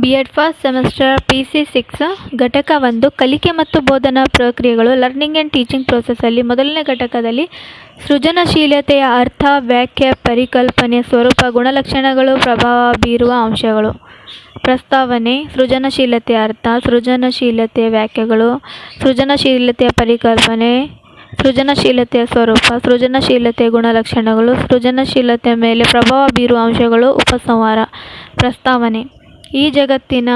B Ed first semester P C six ಘಟಕ ಒಂದು, ಕಲಿಕೆ ಮತ್ತು ಬೋಧನಾ ಪ್ರಕ್ರಿಯೆಗಳು ಲರ್ನಿಂಗ್ ಆ್ಯಂಡ್ ಟೀಚಿಂಗ್ ಪ್ರೋಸೆಸ್ಸಲ್ಲಿ ಮೊದಲನೇ ಘಟಕದಲ್ಲಿ ಸೃಜನಶೀಲತೆಯ ಅರ್ಥ, ವ್ಯಾಖ್ಯೆ, ಪರಿಕಲ್ಪನೆ, ಸ್ವರೂಪ, ಗುಣಲಕ್ಷಣಗಳು, ಪ್ರಭಾವ ಬೀರುವ ಅಂಶಗಳು. ಪ್ರಸ್ತಾವನೆ, ಸೃಜನಶೀಲತೆಯ ಅರ್ಥ ಸೃಜನಶೀಲತೆಯ ವ್ಯಾಖ್ಯೆಗಳು, ಸೃಜನಶೀಲತೆಯ ಪರಿಕಲ್ಪನೆ, ಸೃಜನಶೀಲತೆಯ ಸ್ವರೂಪ, ಸೃಜನಶೀಲತೆಯ ಗುಣಲಕ್ಷಣಗಳು, ಸೃಜನಶೀಲತೆಯ ಮೇಲೆ ಪ್ರಭಾವ ಬೀರುವ ಅಂಶಗಳು, ಉಪಸಂಹಾರ. ಪ್ರಸ್ತಾವನೆ. ಈ ಜಗತ್ತಿನ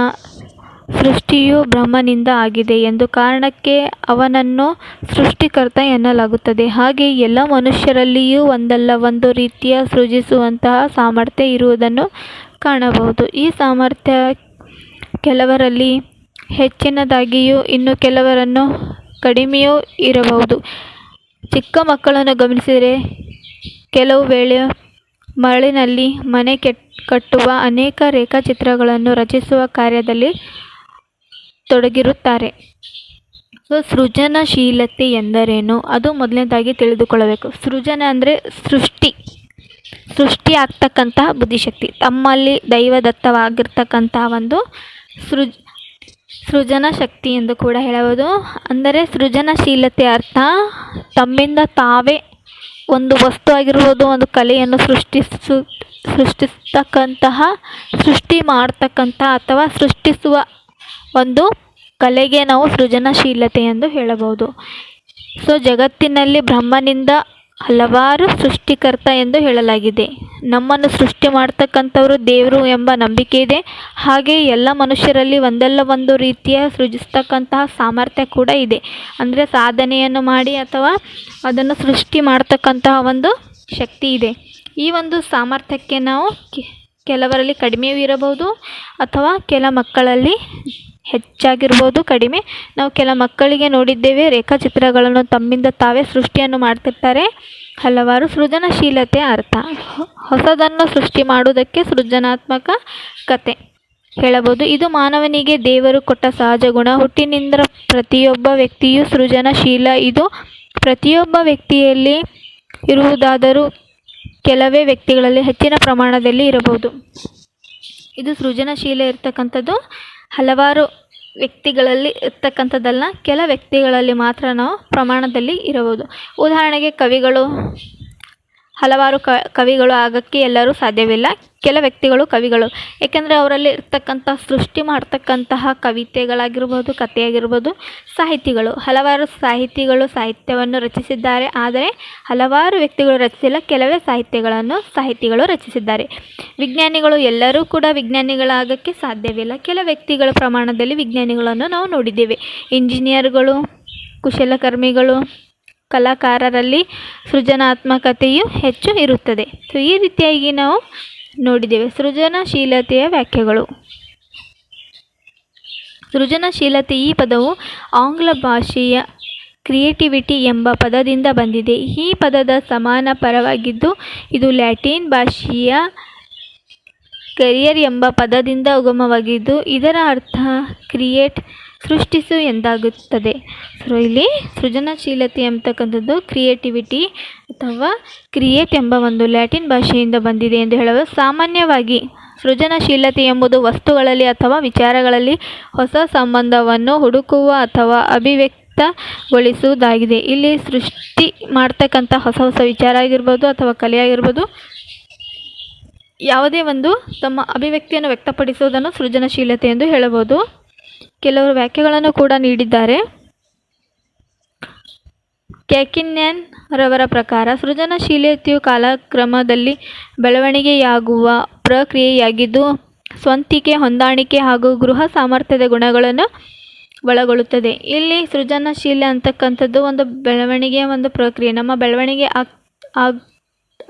ಸೃಷ್ಟಿಯು ಬ್ರಹ್ಮನಿಂದ ಆಗಿದೆ ಎಂದು ಕಾರಣಕ್ಕೆ ಅವನನ್ನು ಸೃಷ್ಟಿಕರ್ತ ಎನ್ನಲಾಗುತ್ತದೆ. ಹಾಗೆ ಎಲ್ಲ ಮನುಷ್ಯರಲ್ಲಿಯೂ ಒಂದಲ್ಲ, ಒಂದು ರೀತಿಯ ಸೃಜಿಸುವಂತಹ ಸಾಮರ್ಥ್ಯ ಇರುವುದನ್ನು ಕಾಣಬಹುದು. ಈ ಸಾಮರ್ಥ್ಯ ಕೆಲವರಲ್ಲಿ ಹೆಚ್ಚಿನದಾಗಿಯೂ ಇನ್ನು ಕೆಲವರನ್ನು ಕಡಿಮೆಯೂ ಇರಬಹುದು. ಚಿಕ್ಕ ಮಕ್ಕಳನ್ನು ಗಮನಿಸಿದರೆ ಕೆಲವು ವೇಳೆ ಮರಳಿನಲ್ಲಿ ಮನೆ ಕೆಟ್ ಕಟ್ಟುವ ಅನೇಕ ರೇಖಾಚಿತ್ರಗಳನ್ನು ರಚಿಸುವ ಕಾರ್ಯದಲ್ಲಿ ತೊಡಗಿರುತ್ತಾರೆ. ಸೊ, ಸೃಜನಶೀಲತೆ ಎಂದರೇನು? ಅದು ಮೊದಲನೇದಾಗಿ ತಿಳಿದುಕೊಳ್ಳಬೇಕು. ಸೃಜನ ಅಂದರೆ ಸೃಷ್ಟಿ. ಸೃಷ್ಟಿ ಆಗ್ತಕ್ಕಂತಹ ಬುದ್ಧಿಶಕ್ತಿ. ತಮ್ಮಲ್ಲಿ ದೈವದತ್ತವಾಗಿರ್ತಕ್ಕಂತಹ ಒಂದು ಸೃಜ್, ಸೃಜನ ಶಕ್ತಿ ಎಂದು ಕೂಡ ಹೇಳಬಹುದು. ಅಂದರೆ ಸೃಜನಶೀಲತೆ ಅರ್ಥ ತಮ್ಮಿಂದ ತಾವೇ ಒಂದು ವಸ್ತು ಆಗಿರ್ಬೋದು, ಒಂದು ಕಲೆಯನ್ನು ಸೃಷ್ಟಿಸು, ಸೃಷ್ಟಿಸ್ತಕ್ಕಂತಹ, ಸೃಷ್ಟಿ ಮಾಡ್ತಕ್ಕಂಥ ಅಥವಾ ಸೃಷ್ಟಿಸುವ ಒಂದು ಕಲೆಗೆ ನಾವು ಸೃಜನಶೀಲತೆ ಎಂದು ಹೇಳಬಹುದು. ಸೊ ಜಗತ್ತಿನಲ್ಲಿ ಬ್ರಹ್ಮನಿಂದ ಹಲವಾರು ಸೃಷ್ಟಿಕರ್ತ ಎಂದು ಹೇಳಲಾಗಿದೆ. ನಮ್ಮನ್ನು ಸೃಷ್ಟಿ ಮಾಡ್ತಕ್ಕಂಥವರು ದೇವರು ಎಂಬ ನಂಬಿಕೆ ಇದೆ. ಹಾಗೆ ಎಲ್ಲ ಮನುಷ್ಯರಲ್ಲಿ ಒಂದಲ್ಲ ಒಂದು ರೀತಿಯ ಸೃಜಿಸ್ತಕ್ಕಂತಹ ಸಾಮರ್ಥ್ಯ ಕೂಡ ಇದೆ. ಅಂದರೆ ಸಾಧನೆಯನ್ನು ಮಾಡಿ ಅಥವಾ ಅದನ್ನು ಸೃಷ್ಟಿ ಮಾಡ್ತಕ್ಕಂತಹ ಒಂದು ಶಕ್ತಿ ಇದೆ. ಈ ಒಂದು ಸಾಮರ್ಥ್ಯಕ್ಕೆ ನಾವು ಕೆಲವರಲ್ಲಿ ಕಡಿಮೆಯೂ ಇರಬಹುದು ಅಥವಾ ಕೆಲ ಮಕ್ಕಳಲ್ಲಿ ಹೆಚ್ಚಾಗಿರ್ಬೋದು, ಕಡಿಮೆ. ನಾವು ಕೆಲ ಮಕ್ಕಳಿಗೆ ನೋಡಿದ್ದೇವೆ, ರೇಖಾಚಿತ್ರಗಳನ್ನು ತಮ್ಮಿಂದ ತಾವೇ ಸೃಷ್ಟಿಯನ್ನು ಮಾಡ್ತಿರ್ತಾರೆ. ಹಲವಾರು ಸೃಜನಶೀಲತೆ ಅರ್ಥ. ಹೊಸದನ್ನು ಸೃಷ್ಟಿ ಮಾಡುವುದಕ್ಕೆ ಸೃಜನಾತ್ಮಕ ಕತೆ. ಹೇಳಬಹುದು, ಇದು ಮಾನವನಿಗೆ ದೇವರು ಕೊಟ್ಟ ಸಹಜ ಗುಣ. ಹುಟ್ಟಿನಿಂದ ಪ್ರತಿಯೊಬ್ಬ ವ್ಯಕ್ತಿಯು ಸೃಜನಶೀಲ. ಇದು ಪ್ರತಿಯೊಬ್ಬ ವ್ಯಕ್ತಿಯಲ್ಲಿ ಇರುವುದಾದರೂ ಕೆಲವೇ ವ್ಯಕ್ತಿಗಳಲ್ಲಿ ಹೆಚ್ಚಿನ ಪ್ರಮಾಣದಲ್ಲಿ ಇರಬಹುದು. ಇದು ಸೃಜನಶೀಲ ಇರ್ತಕ್ಕಂಥದ್ದು. ಹಲವಾರು ವ್ಯಕ್ತಿಗಳಲ್ಲಿ ಇರ್ತಕ್ಕಂಥದ್ದಲ್ಲ ಕೆಲ ವ್ಯಕ್ತಿಗಳಲ್ಲಿ ಮಾತ್ರ ನಾವು ಪ್ರಮಾಣದಲ್ಲಿ ಇರಬೋದು ಉದಾಹರಣೆಗೆ ಕವಿಗಳು ಹಲವಾರು ಕವಿಗಳು ಆಗೋಕ್ಕೆ ಎಲ್ಲರೂ ಸಾಧ್ಯವಿಲ್ಲ. ಕೆಲ ವ್ಯಕ್ತಿಗಳು ಕವಿಗಳು. ಏಕೆಂದರೆ ಅವರಲ್ಲಿ ಇರ್ತಕ್ಕಂಥ ಸೃಷ್ಟಿ ಮಾಡ್ತಕ್ಕಂತಹ ಕವಿತೆಗಳಾಗಿರ್ಬೋದು, ಕಥೆಯಾಗಿರ್ಬೋದು, ಸಾಹಿತಿಗಳು. ಹಲವಾರು ಸಾಹಿತಿಗಳು ಸಾಹಿತ್ಯವನ್ನು ರಚಿಸಿದ್ದಾರೆ. ಆದರೆ ಹಲವಾರು ವ್ಯಕ್ತಿಗಳು ರಚಿಸಿಲ್ಲ. ಕೆಲವೇ ಸಾಹಿತ್ಯಗಳನ್ನು ಸಾಹಿತಿಗಳು ರಚಿಸಿದ್ದಾರೆ. ವಿಜ್ಞಾನಿಗಳು ಎಲ್ಲರೂ ಕೂಡ ವಿಜ್ಞಾನಿಗಳಾಗಕ್ಕೆ ಸಾಧ್ಯವಿಲ್ಲ. ಕೆಲ ವ್ಯಕ್ತಿಗಳ ಪ್ರಮಾಣದಲ್ಲಿ ವಿಜ್ಞಾನಿಗಳನ್ನು ನಾವು ನೋಡಿದ್ದೇವೆ. ಇಂಜಿನಿಯರ್ಗಳು, ಕುಶಲಕರ್ಮಿಗಳು ಕಲಾಕಾರರಲ್ಲಿ ಸೃಜನಾತ್ಮಕತೆಯು ಹೆಚ್ಚು ಇರುತ್ತದೆ. ಸೊ, ಈ ರೀತಿಯಾಗಿ ನಾವು ನೋಡಿದ್ದೇವೆ ಸೃಜನಶೀಲತೆಯ ವ್ಯಾಖ್ಯೆಗಳು. ಸೃಜನಶೀಲತೆ ಈ ಪದವು ಆಂಗ್ಲ ಭಾಷೆಯ ಕ್ರಿಯೇಟಿವಿಟಿ ಎಂಬ ಪದದಿಂದ ಬಂದಿದೆ. ಈ ಪದದ ಸಮಾನ ಪರವಾಗಿದ್ದು, ಇದು ಲ್ಯಾಟಿನ್ ಭಾಷೆಯ ಕೆರಿಯರ್ ಎಂಬ ಪದದಿಂದ ಉಗಮವಾಗಿದ್ದು, ಇದರ ಅರ್ಥ ಕ್ರಿಯೇಟ್ ಸೃಷ್ಟಿಸು ಎಂದಾಗುತ್ತದೆ. ಸೊ ಇಲ್ಲಿ ಸೃಜನಶೀಲತೆ ಎಂಬತಕ್ಕಂಥದ್ದು ಕ್ರಿಯೇಟಿವಿಟಿ ಅಥವಾ ಕ್ರಿಯೇಟ್ ಎಂಬ ಒಂದು ಲ್ಯಾಟಿನ್ ಭಾಷೆಯಿಂದ ಬಂದಿದೆ ಎಂದು ಹೇಳಲು ಸಾಮಾನ್ಯವಾಗಿ ಸೃಜನಶೀಲತೆ ಎಂಬುದು ವಸ್ತುಗಳಲ್ಲಿ ಅಥವಾ ವಿಚಾರಗಳಲ್ಲಿ ಹೊಸ ಸಂಬಂಧವನ್ನು ಹುಡುಕುವ ಅಥವಾ ಅಭಿವ್ಯಕ್ತಗೊಳಿಸುವುದಾಗಿದೆ. ಇಲ್ಲಿ ಸೃಷ್ಟಿ ಮಾಡ್ತಕ್ಕಂಥ ಹೊಸ ಹೊಸ ವಿಚಾರ ಆಗಿರ್ಬೋದು ಅಥವಾ ಕಲೆ ಆಗಿರ್ಬೋದು, ಯಾವುದೇ ಒಂದು ತಮ್ಮ ಅಭಿವ್ಯಕ್ತಿಯನ್ನು ವ್ಯಕ್ತಪಡಿಸುವುದನ್ನು ಸೃಜನಶೀಲತೆ ಎಂದು ಹೇಳಬಹುದು. ಕೆಲವರು ವ್ಯಾಖ್ಯೆಗಳನ್ನು ಕೂಡ ನೀಡಿದ್ದಾರೆ. ಕ್ಯಾಕಿನ್ಯಾನ್ ರವರ ಪ್ರಕಾರ, ಸೃಜನಶೀಲತೆಯು ಕಾಲಕ್ರಮದಲ್ಲಿ ಬೆಳವಣಿಗೆಯಾಗುವ ಪ್ರಕ್ರಿಯೆಯಾಗಿದ್ದು, ಸ್ವಂತಿಕೆ, ಹೊಂದಾಣಿಕೆ ಹಾಗೂ ಗೃಹ ಸಾಮರ್ಥ್ಯದ ಗುಣಗಳನ್ನು ಒಳಗೊಳ್ಳುತ್ತದೆ. ಇಲ್ಲಿ ಸೃಜನಶೀಲ ಅಂತಕ್ಕಂಥದ್ದು ಒಂದು ಬೆಳವಣಿಗೆಯ ಒಂದು ಪ್ರಕ್ರಿಯೆ. ನಮ್ಮ ಬೆಳವಣಿಗೆ ಆಗ್ ಆಗ್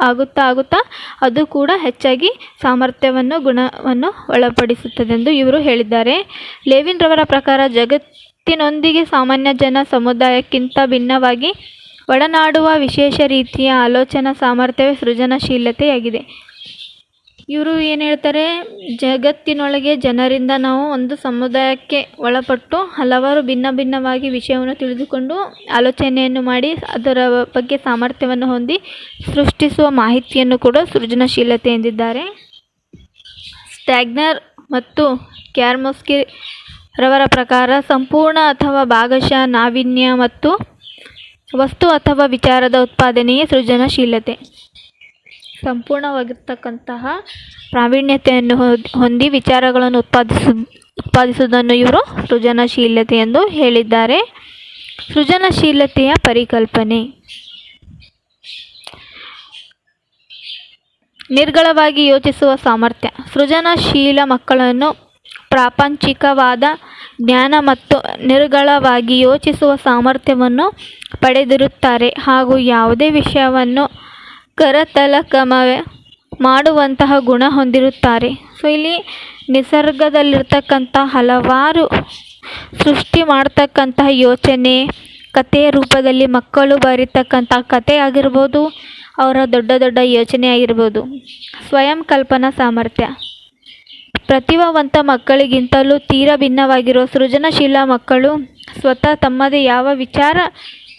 ಆಗುತ್ತಾ ಆಗುತ್ತಾ ಅದು ಕೂಡ ಹೆಚ್ಚಾಗಿ ಸಾಮರ್ಥ್ಯವನ್ನು, ಗುಣವನ್ನು ಒಳಪಡಿಸುತ್ತದೆಂದು ಇವರು ಹೇಳಿದ್ದಾರೆ. ಲೆವಿನ್ ರವರ ಪ್ರಕಾರ ಜಗತ್ತಿನೊಂದಿಗೆ ಸಾಮಾನ್ಯ ಜನ ಸಮುದಾಯಕ್ಕಿಂತ ಭಿನ್ನವಾಗಿ ಒಡನಾಡುವ ವಿಶೇಷ ರೀತಿಯ ಆಲೋಚನಾ ಸಾಮರ್ಥ್ಯವೇ ಸೃಜನಶೀಲತೆಯಾಗಿದೆ. ಇವರು ಏನು ಹೇಳ್ತಾರೆ? ಜಗತ್ತಿನೊಳಗೆ ಜನರಿಂದ ನಾವು ಒಂದು ಸಮುದಾಯಕ್ಕೆ ಒಳಪಟ್ಟು ಹಲವಾರು ಭಿನ್ನ ಭಿನ್ನವಾಗಿ ವಿಷಯವನ್ನು ತಿಳಿದುಕೊಂಡು ಆಲೋಚನೆಯನ್ನು ಮಾಡಿ ಅದರ ಬಗ್ಗೆ ಸಾಮರ್ಥ್ಯವನ್ನು ಹೊಂದಿ ಸೃಷ್ಟಿಸುವ ಮಾಹಿತಿಯನ್ನು ಕೂಡ ಸೃಜನಶೀಲತೆ ಎಂದಿದ್ದಾರೆ ಸ್ಟ್ಯಾಗ್ನರ್ ಮತ್ತು ಕ್ಯಾರ್ಮೋಸ್ಕಿ ರವರ ಪ್ರಕಾರ ಸಂಪೂರ್ಣ ಅಥವಾ ಭಾಗಶಃ ನಾವೀನ್ಯ ಮತ್ತು ವಸ್ತು ಅಥವಾ ವಿಚಾರದ ಉತ್ಪಾದನೆಯೇ ಸೃಜನಶೀಲತೆ. ಸಂಪೂರ್ಣವಾಗಿರ್ತಕ್ಕಂತಹ ಪ್ರಾವೀಣ್ಯತೆಯನ್ನು ಹೊಂದಿ ವಿಚಾರಗಳನ್ನು ಉತ್ಪಾದಿಸು, ಉತ್ಪಾದಿಸುವುದನ್ನು ಇವರು ಸೃಜನಶೀಲತೆ ಎಂದು ಹೇಳಿದ್ದಾರೆ. ಸೃಜನಶೀಲತೆಯ ಪರಿಕಲ್ಪನೆ. ನಿರ್ಗಳವಾಗಿ ಯೋಚಿಸುವ ಸಾಮರ್ಥ್ಯ. ಸೃಜನಶೀಲ ಮಕ್ಕಳನ್ನು ಪ್ರಾಪಂಚಿಕವಾದ ಜ್ಞಾನ ಮತ್ತು ನಿರ್ಗಳವಾಗಿ ಯೋಚಿಸುವ ಸಾಮರ್ಥ್ಯವನ್ನು ಪಡೆದಿರುತ್ತಾರೆ ಹಾಗೂ ಯಾವುದೇ ವಿಷಯವನ್ನು ಕರತಲಕಮ ಮಾಡುವಂತಹ ಗುಣ ಹೊಂದಿರುತ್ತಾರೆ. ಸೊ ಇಲ್ಲಿ ನಿಸರ್ಗದಲ್ಲಿರ್ತಕ್ಕಂಥ ಹಲವಾರು ಸೃಷ್ಟಿ ಮಾಡ್ತಕ್ಕಂತಹ ಯೋಚನೆ, ಕಥೆಯ ರೂಪದಲ್ಲಿ ಮಕ್ಕಳು ಬರೀತಕ್ಕಂಥ ಕತೆ ಆಗಿರ್ಬೋದು, ಅವರ ದೊಡ್ಡ ದೊಡ್ಡ ಯೋಚನೆ ಆಗಿರ್ಬೋದು. ಸ್ವಯಂ ಕಲ್ಪನಾ ಸಾಮರ್ಥ್ಯ. ಪ್ರತಿಭಾವಂತ ಮಕ್ಕಳಿಗಿಂತಲೂ ತೀರಾ ಭಿನ್ನವಾಗಿರುವ ಸೃಜನಶೀಲ ಮಕ್ಕಳು ಸ್ವತಃ ತಮ್ಮದೇ ಯಾವ ವಿಚಾರ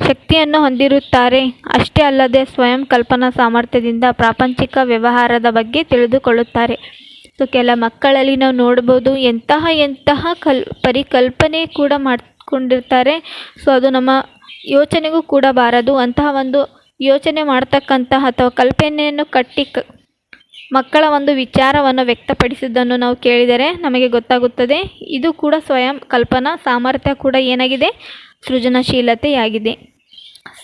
ಶಕ್ತಿಯನ್ನು ಹೊಂದಿರುತ್ತಾರೆ. ಅಷ್ಟೇ ಅಲ್ಲದೆ ಸ್ವಯಂ ಕಲ್ಪನಾ ಸಾಮರ್ಥ್ಯದಿಂದ ಪ್ರಾಪಂಚಿಕ ವ್ಯವಹಾರದ ಬಗ್ಗೆ ತಿಳಿದುಕೊಳ್ಳುತ್ತಾರೆ. ಸೊ, ಕೆಲ ಮಕ್ಕಳಲ್ಲಿ ನಾವು ನೋಡ್ಬೋದು, ಎಂತಹ ಎಂತಹ ಕಲ್, ಪರಿಕಲ್ಪನೆ ಕೂಡ ಮಾಡಿಕೊಂಡಿರ್ತಾರೆ. ಸೊ, ಅದು ನಮ್ಮ ಯೋಚನೆಗೂ ಕೂಡ ಬಾರದು. ಅಂತಹ ಒಂದು ಯೋಚನೆ ಮಾಡ್ತಕ್ಕಂತಹ ಅಥವಾ ಕಲ್ಪನೆಯನ್ನು ಕಟ್ಟಿ ಕ, ಮಕ್ಕಳ ಒಂದು ವಿಚಾರವನ್ನು ವ್ಯಕ್ತಪಡಿಸಿದ್ದನ್ನು ನಾವು ಕೇಳಿದರೆ ನಮಗೆ ಗೊತ್ತಾಗುತ್ತದೆ. ಇದು ಕೂಡ ಸ್ವಯಂ ಕಲ್ಪನಾ ಸಾಮರ್ಥ್ಯ ಕೂಡ ಏನಾಗಿದೆ? ಸೃಜನಶೀಲತೆಯಾಗಿದೆ.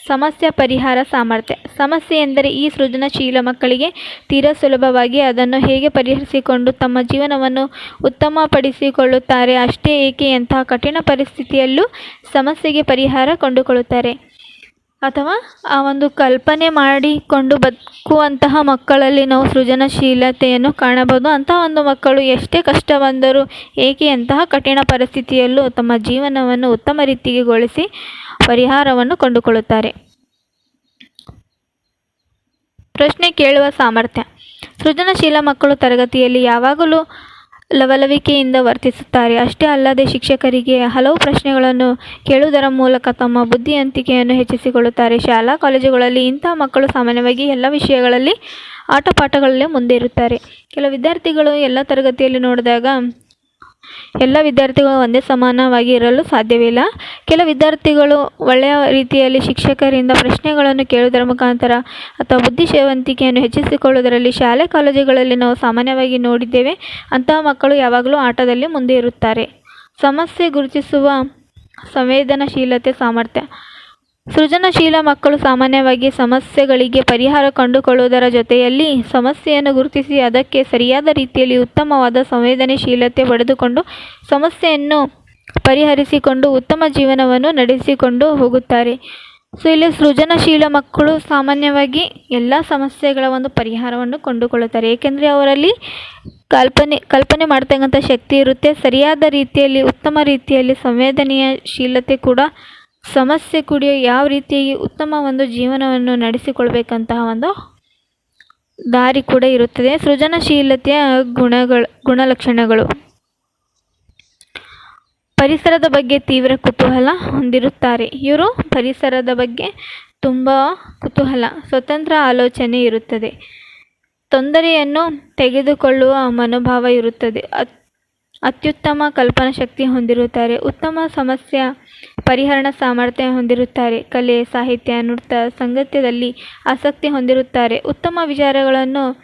ಸಮಸ್ಯೆ ಪರಿಹಾರ ಸಾಮರ್ಥ್ಯ. ಸಮಸ್ಯೆ ಎಂದರೆ ಈ ಸೃಜನಶೀಲ ಮಕ್ಕಳಿಗೆ ತೀರಾ ಸುಲಭವಾಗಿ ಅದನ್ನು ಹೇಗೆ ಪರಿಹರಿಸಿಕೊಂಡು ತಮ್ಮ ಜೀವನವನ್ನು ಉತ್ತಮಪಡಿಸಿಕೊಳ್ಳುತ್ತಾರೆ, ಅಷ್ಟೇ ಏಕೆ ಎಂತಹ ಕಠಿಣ ಪರಿಸ್ಥಿತಿಯಲ್ಲೂ ಸಮಸ್ಯೆಗೆ ಪರಿಹಾರ ಕಂಡುಕೊಳ್ಳುತ್ತಾರೆ. ಅಥವಾ ಆ ಒಂದು ಕಲ್ಪನೆ ಮಾಡಿಕೊಂಡು ಬದುಕುವಂತಹ ಮಕ್ಕಳಲ್ಲಿ ನಾವು ಸೃಜನಶೀಲತೆಯನ್ನು ಕಾಣಬಹುದು. ಅಂತಹ ಒಂದು ಮಕ್ಕಳು ಎಷ್ಟೇ ಕಷ್ಟ ಬಂದರೂ ಏಕೆ ಅಂತಹ ಕಠಿಣ ಪರಿಸ್ಥಿತಿಯಲ್ಲೂ ತಮ್ಮ ಜೀವನವನ್ನು ಉತ್ತಮ ರೀತಿಗೆಗೊಳಿಸಿ ಪರಿಹಾರವನ್ನು ಕಂಡುಕೊಳ್ಳುತ್ತಾರೆ. ಪ್ರಶ್ನೆ ಕೇಳುವ ಸಾಮರ್ಥ್ಯ. ಸೃಜನಶೀಲ ಮಕ್ಕಳು ತರಗತಿಯಲ್ಲಿ ಯಾವಾಗಲೂ ಲವಲವಿಕೆಯಿಂದ ವರ್ತಿಸುತ್ತಾರೆ. ಅಷ್ಟೇ ಅಲ್ಲದೆ ಶಿಕ್ಷಕರಿಗೆ ಹಲವು ಪ್ರಶ್ನೆಗಳನ್ನು ಕೇಳುವುದರ ಮೂಲಕ ತಮ್ಮ ಬುದ್ಧಿವಂತಿಕೆಯನ್ನು ಹೆಚ್ಚಿಸಿಕೊಳ್ಳುತ್ತಾರೆ. ಶಾಲಾ ಕಾಲೇಜುಗಳಲ್ಲಿ ಇಂತಹ ಮಕ್ಕಳು ಸಾಮಾನ್ಯವಾಗಿ ಎಲ್ಲ ವಿಷಯಗಳಲ್ಲಿ ಆಟಪಾಠಗಳಲ್ಲೇ ಮುಂದೆ ಇರುತ್ತಾರೆ. ಕೆಲವು ವಿದ್ಯಾರ್ಥಿಗಳು ಎಲ್ಲ ತರಗತಿಯಲ್ಲಿ ನೋಡಿದಾಗ ಎಲ್ಲ ವಿದ್ಯಾರ್ಥಿಗಳು ಒಂದೇ ಸಮಾನವಾಗಿ ಇರಲು ಸಾಧ್ಯವಿಲ್ಲ. ಕೆಲ ವಿದ್ಯಾರ್ಥಿಗಳು ಒಳ್ಳೆಯ ರೀತಿಯಲ್ಲಿ ಶಿಕ್ಷಕರಿಂದ ಪ್ರಶ್ನೆಗಳನ್ನು ಕೇಳುವುದರ ಮುಖಾಂತರ ಅಥವಾ ಬುದ್ಧಿವಂತಿಕೆಯನ್ನು ಹೆಚ್ಚಿಸಿಕೊಳ್ಳುವುದರಲ್ಲಿ ಶಾಲೆ ಕಾಲೇಜುಗಳಲ್ಲಿ ನಾವು ಸಾಮಾನ್ಯವಾಗಿ ನೋಡಿದ್ದೇವೆ. ಅಂತಹ ಮಕ್ಕಳು ಯಾವಾಗಲೂ ಆಟದಲ್ಲಿ ಮುಂದೆ ಇರುತ್ತಾರೆ. ಸಮಸ್ಯೆ ಗುರುತಿಸುವ ಸಂವೇದನಾಶೀಲತೆ ಸಾಮರ್ಥ್ಯ. ಸೃಜನಶೀಲ ಮಕ್ಕಳು ಸಾಮಾನ್ಯವಾಗಿ ಸಮಸ್ಯೆಗಳಿಗೆ ಪರಿಹಾರ ಕಂಡುಕೊಳ್ಳುವುದರ ಜೊತೆಯಲ್ಲಿ ಸಮಸ್ಯೆಯನ್ನು ಗುರುತಿಸಿ ಅದಕ್ಕೆ ಸರಿಯಾದ ರೀತಿಯಲ್ಲಿ ಉತ್ತಮವಾದ ಸಂವೇದನೆಶೀಲತೆ ಪಡೆದುಕೊಂಡು ಸಮಸ್ಯೆಯನ್ನು ಪರಿಹರಿಸಿಕೊಂಡು ಉತ್ತಮ ಜೀವನವನ್ನು ನಡೆಸಿಕೊಂಡು ಹೋಗುತ್ತಾರೆ. ಸೊ ಇಲ್ಲಿ ಸೃಜನಶೀಲ ಮಕ್ಕಳು ಸಾಮಾನ್ಯವಾಗಿ ಎಲ್ಲ ಸಮಸ್ಯೆಗಳ ಒಂದು ಪರಿಹಾರವನ್ನು ಕಂಡುಕೊಳ್ಳುತ್ತಾರೆ. ಏಕೆಂದರೆ ಅವರಲ್ಲಿ ಕಲ್ಪನೆ ಕಲ್ಪನೆ ಮಾಡ್ತಕ್ಕಂಥ ಶಕ್ತಿ ಇರುತ್ತೆ. ಸರಿಯಾದ ರೀತಿಯಲ್ಲಿ, ಉತ್ತಮ ರೀತಿಯಲ್ಲಿ ಸಂವೇದನೀಯಶೀಲತೆ ಕೂಡ ಸಮಸ್ಯೆ ಕುಡಿಯ ಯಾವ ರೀತಿಯಾಗಿ ಉತ್ತಮ ಒಂದು ಜೀವನವನ್ನು ನಡೆಸಿಕೊಳ್ಬೇಕಂತಹ ಒಂದು ದಾರಿ ಕೂಡ ಇರುತ್ತದೆ. ಸೃಜನಶೀಲತೆಯ ಗುಣಗಳು, ಗುಣಲಕ್ಷಣಗಳು. ಪರಿಸರದ ಬಗ್ಗೆ ತೀವ್ರ ಕುತೂಹಲ ಹೊಂದಿರುತ್ತಾರೆ. ಇವರು ಪರಿಸರದ ಬಗ್ಗೆ ತುಂಬ ಕುತೂಹಲ, ಸ್ವತಂತ್ರ ಆಲೋಚನೆ ಇರುತ್ತದೆ. ತೊಂದರೆಯನ್ನು ತೆಗೆದುಕೊಳ್ಳುವ ಮನೋಭಾವ ಇರುತ್ತದೆ. ಅತ್ಯುತ್ತಮ ಕಲ್ಪನಾ ಶಕ್ತಿ ಹೊಂದಿರುತ್ತಾರೆ, ಉತ್ತಮ ಸಮಸ್ಯೆ ಪರಿಹರಣ ಸಾಮರ್ಥ್ಯ ಹೊಂದಿರುತ್ತಾರೆ, ಕಲೆ, ಸಾಹಿತ್ಯ, ನೃತ್ಯ ಸಂಗೀತದಲ್ಲಿ ಆಸಕ್ತಿ ಹೊಂದಿರುತ್ತಾರೆ. ಉತ್ತಮ ವಿಚಾರಗಳನ್ನು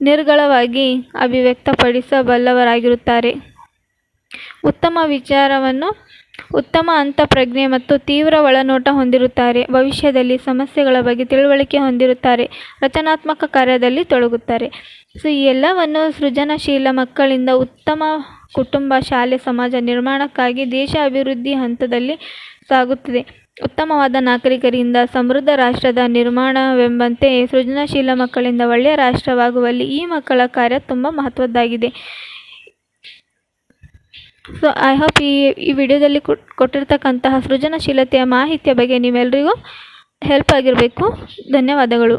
ನಿರ್ಗಳವಾಗಿ ಅಭಿವ್ಯಕ್ತಪಡಿಸಬಲ್ಲವರಾಗಿರುತ್ತಾರೆ. ಉತ್ತಮ ವಿಚಾರವನ್ನು ಉತ್ತಮ ಅಂತಃಪ್ರಜ್ಞೆ ಮತ್ತು ತೀವ್ರ ಒಳನೋಟ ಹೊಂದಿರುತ್ತಾರೆ. ಭವಿಷ್ಯದಲ್ಲಿ ಸಮಸ್ಯೆಗಳ ಬಗ್ಗೆ ತಿಳುವಳಿಕೆ ಹೊಂದಿರುತ್ತಾರೆ. ರಚನಾತ್ಮಕ ಕಾರ್ಯದಲ್ಲಿ ತೊಡಗುತ್ತಾರೆ. ಸೊ, ಈ ಎಲ್ಲವನ್ನು ಸೃಜನಶೀಲ ಮಕ್ಕಳಿಂದ ಉತ್ತಮ ಕುಟುಂಬ, ಶಾಲೆ, ಸಮಾಜ ನಿರ್ಮಾಣಕ್ಕಾಗಿ ದೇಶ ಅಭಿವೃದ್ಧಿ ಹಂತದಲ್ಲಿ ಸಾಗುತ್ತಿದೆ. ಉತ್ತಮವಾದ ನಾಗರಿಕರಿಂದ ಸಮೃದ್ಧ ರಾಷ್ಟ್ರದ ನಿರ್ಮಾಣವೆಂಬಂತೆ ಸೃಜನಶೀಲ ಮಕ್ಕಳಿಂದ ಒಳ್ಳೆಯ ರಾಷ್ಟ್ರವಾಗುವಲ್ಲಿ ಈ ಮಕ್ಕಳ ಕಾರ್ಯ ತುಂಬ ಮಹತ್ವದ್ದಾಗಿದೆ. ಸೊ ಐ ಹೋಪ್ ಈ ಈ ವಿಡಿಯೋದಲ್ಲಿ ಕೊಟ್ಟಿರ್ತಕ್ಕಂತಹ ಸೃಜನಶೀಲತೆಯ ಮಾಹಿತಿಯ ಬಗ್ಗೆ ನೀವೆಲ್ಲರಿಗೂ ಹೆಲ್ಪ್ ಆಗಿರಬೇಕು. ಧನ್ಯವಾದಗಳು.